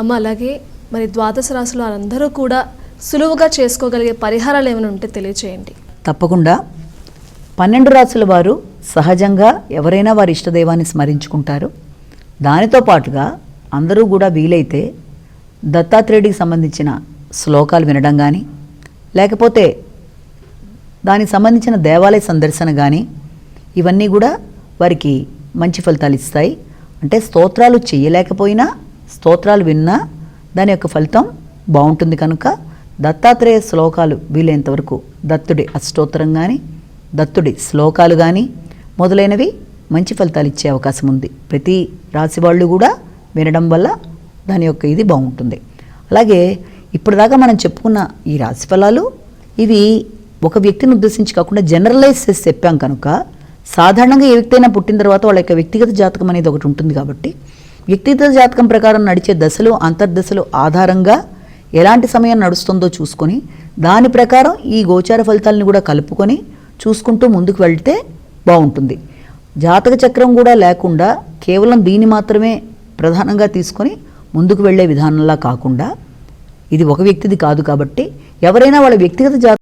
అమ్మ అలాగే మరి ద్వాదశ రాశులు వారందరూ కూడా సులువుగా చేసుకోగలిగే పరిహారాలు ఏమైనా ఉంటే తెలియచేయండి. తప్పకుండా. పన్నెండు రాసుల వారు సహజంగా ఎవరైనా వారి ఇష్టదైవాన్ని స్మరించుకుంటారు. దానితో పాటుగా అందరూ కూడా వీలైతే దత్తాత్రేయుడికి సంబంధించిన శ్లోకాలు వినడం కానీ లేకపోతే దానికి సంబంధించిన దేవాలయ సందర్శన కానీ ఇవన్నీ కూడా వారికి మంచి ఫలితాలు ఇస్తాయి. అంటే స్తోత్రాలు చేయలేకపోయినా స్తోత్రాలు విన్నా దాని యొక్క ఫలితం బాగుంటుంది కనుక దత్తాత్రేయ శ్లోకాలు వీలైనంతవరకు దత్తుడి అష్టోత్తరం కానీ దత్తుడి శ్లోకాలు కానీ మొదలైనవి మంచి ఫలితాలు ఇచ్చే అవకాశం ఉంది. ప్రతి రాశి వాళ్ళు కూడా వినడం వల్ల దాని యొక్క ఇది బాగుంటుంది. అలాగే ఇప్పటిదాకా మనం చెప్పుకున్న ఈ రాశి ఫలాలు ఇవి ఒక వ్యక్తిని ఉద్దేశించి కాకుండా జనరలైజ్ చేసి చెప్పాం కనుక సాధారణంగా ఏ వ్యక్తి అయినా పుట్టిన తర్వాత వాళ్ళ యొక్క వ్యక్తిగత జాతకం అనేది ఒకటి ఉంటుంది కాబట్టి వ్యక్తిగత జాతకం ప్రకారం నడిచే దశలు అంతర్దశలు ఆధారంగా ఎలాంటి సమయం నడుస్తుందో చూసుకొని దాని ప్రకారం ఈ గోచార ఫలితాలను కూడా కలుపుకొని చూసుకుంటూ ముందుకు వెళ్తే బాగుంటుంది. జాతక చక్రం కూడా లేకుండా కేవలం దీన్ని మాత్రమే ప్రధానంగా తీసుకొని ముందుకు వెళ్ళే విధానంలా కాకుండా ఇది ఒక వ్యక్తిది కాదు కాబట్టి ఎవరైనా వాళ్ళ వ్యక్తిగత జాతక